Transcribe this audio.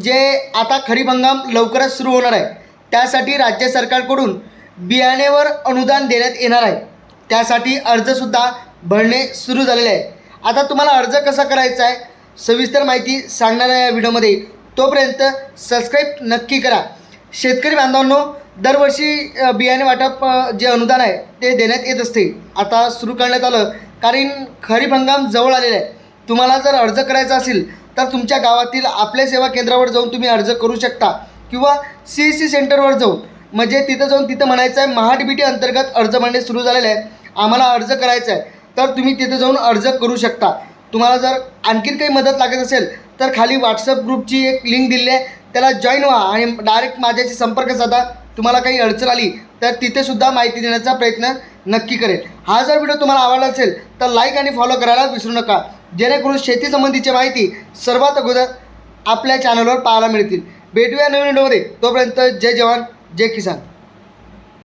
जे आता खरीप हंगाम लवकरच सुरू होणार आहे त्यासाठी राज्य सरकारकडून बियाणेवर अनुदान देण्यात येणार आहे. त्यासाठी अर्जसुद्धा भरणे सुरू झालेले आहे. आता तुम्हाला अर्ज कसा करायचा आहे सविस्तर माहिती सांगणार आहे या व्हिडिओमध्ये. तोपर्यंत सबस्क्राईब नक्की करा. शेतकरी बांधवांनो दरवर्षी बियाणे वाटप जे अनुदान आहे ते देण्यात येत असते. आता सुरू करण्यात आलं कारण खरीप हंगाम जवळ आलेला आहे. तुम्हाला जर अर्ज करायचा असेल तर तुमच्या गावातील आपल्या सेवा केंद्रावर जाऊन तुम्ही अर्ज करू शकता किंवा सी एस सी सेंटरवर जाऊन म्हणजे तिथं जाऊन तिथं म्हणायचं आहे महाडीबीटी अंतर्गत अर्ज भरणे सुरू झालेलं आहे. आम्हाला अर्ज करायचा आहे. तर तुम्ही तिथं जाऊन अर्ज करू शकता. तुम्हाला जर आणखीन काही मदत लागत असेल तर खाली व्हॉट्सअप ग्रुपची एक लिंक दिली आहे. त्याला जॉईन व्हा आणि डायरेक्ट माझ्याशी संपर्क साधा. तुम्हाला काही अडचण आली तर तिथेसुद्धा माहिती देण्याचा प्रयत्न नक्की करेल हा जर व्हिडिओ तुम्हाला आवडला असेल तर लाईक आणि फॉलो करायला विसरू नका. जेणेकरून शेतीसंबंधीची माहिती सर्वात अगोदर आपल्या चॅनलवर पाहायला मिळतील. भेटूया नवीन व्हिडिओमध्ये तोपर्यंत जय जवान जय किसान.